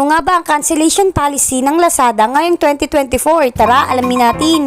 Ano nga ba ang cancellation policy ng Lazada ngayong 2024? Tara, alamin natin.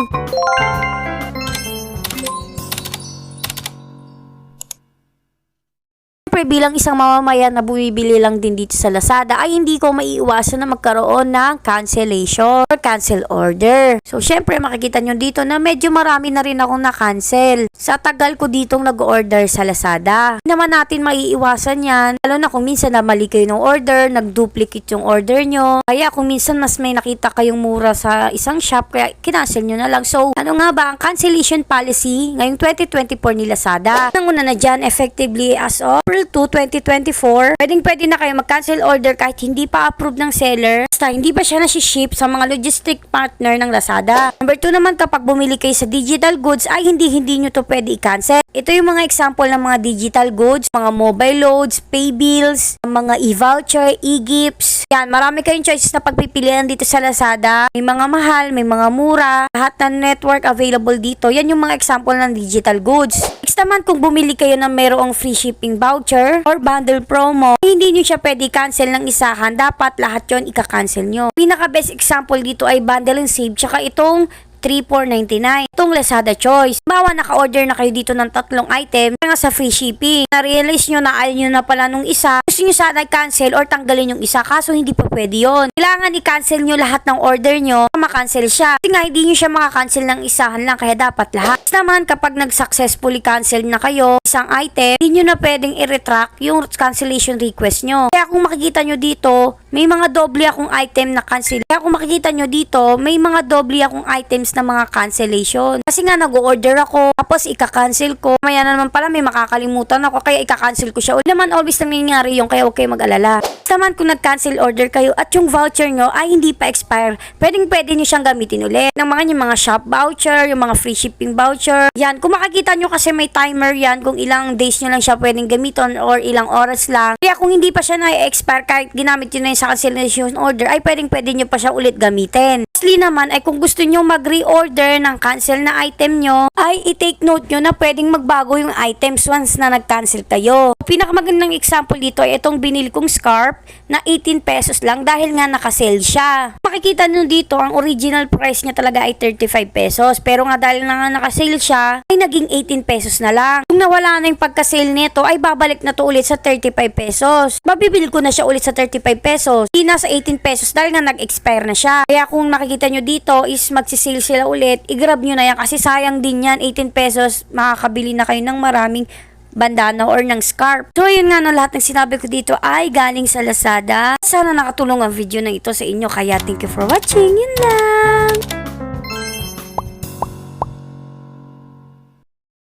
Siyempre, bilang isang mamamayan na bumibili lang din dito sa Lazada ay hindi ko maiiwasan na magkaroon ng cancellation or cancel order. So, syempre makikita nyo dito na medyo marami na rin akong na-cancel sa tagal ko ditong nag-order sa Lazada. Hindi naman natin maiiwasan yan, lalo na kung minsan na mali kayo ng order, nag-duplicate yung order nyo. Kaya kung minsan mas may nakita kayong mura sa isang shop, kaya kinancel nyo na lang. So, ano nga ba ang cancellation policy ngayong 2024 ni Lazada? Nanguna na dyan, effectively as of April 2, 2024, pwedeng pwede na kayo mag-cancel order kahit hindi pa approve ng seller basta hindi pa siya nasi-ship sa mga logistic partner ng Lazada. Number 2 naman kapag bumili kayo sa digital goods ay hindi hindi nyo to pwede i-cancel. Ito yung mga example ng mga digital goods, mga mobile loads, pay bills, mga e-voucher, e-gifts. Yan, marami kayong choices na pagpipilian dito sa Lazada. May mga mahal, may mga mura, lahat ng network available dito. Yan yung mga example ng digital goods. Next naman kung bumili kayo ng merong free shipping voucher or bundle promo, hindi nyo siya pwede cancel ng isahan. Dapat lahat yon ika-cancel nyo. Pinaka best example dito ay bundle and save tsaka itong 3499. Itong Lazada Choice. Bawa naka-order na kayo dito ng tatlong item nga sa free shipping. Na-realize nyo na ayaw nyo na pala nung isa. Gusto nyo sana i-cancel or tanggalin yung isa kaso hindi pa pwede yon. Kailangan i-cancel nyo lahat ng order nyo makancel siya. Kasi nga hindi nyo siya makakancel ng isahan lang kaya dapat lahat. Tapos naman kapag nag-successfully cancel na kayo isang item, hindi nyo na pwedeng i-retract yung cancellation request nyo. Kaya kung makikita nyo dito, may mga doble akong item na cancel. Kaya kung makikita nyo dito, may mga doble akong items na mga cancellation. Kasi nga nag-order ako, tapos ika-cancel ko. Maya na naman pala may makakalimutan ako, kaya ika-cancel ko siya. Hindi naman always nangyayari yung kaya huwag kayo mag-alala. Naman kung nag-cancel order kayo at yung voucher nyo ay hindi pa expire, pwedeng pwede nyo siyang gamitin ulit. Ng mga yung mga shop voucher, yung mga free shipping voucher. Yan, kung makikita nyo kasi may timer yan kung ilang days nyo lang siya pwedeng gamitin or ilang oras lang. Kaya kung hindi pa siya na-expire kahit ginamit nyo na yun sa cancellation order, ay pwedeng pwede nyo pa siya ulit gamitin. Lastly naman ay kung gusto nyo mag-reorder ng cancel na item nyo, ay i-take note nyo na pwedeng magbago yung items once na nag-cancel kayo. Pinakamagandang example dito ay itong binili kong scarf na 18 pesos lang dahil nga naka-sale siya. Makikita nyo dito, ang original price niya talaga ay 35 pesos. Pero nga dahil na nga naka-sale siya, ay naging 18 pesos na lang. Kung nawala na yung pagka-sale nito, ay babalik na to ulit sa 35 pesos. Mabibili ko na siya ulit sa 35 pesos. Hindi na sa 18 pesos dahil nga nag-expire na siya. Kaya kung makikita nyo dito is magsisale sila ulit, i-grab nyo na yan kasi sayang din yan, 18 pesos, makakabili na kayo ng maraming bandana or ng scarf. So, yun nga no, lahat ng sinabi ko dito ay galing sa Lazada. Sana nakatulong ang video na ito sa inyo. Kaya, thank you for watching. Yun lang.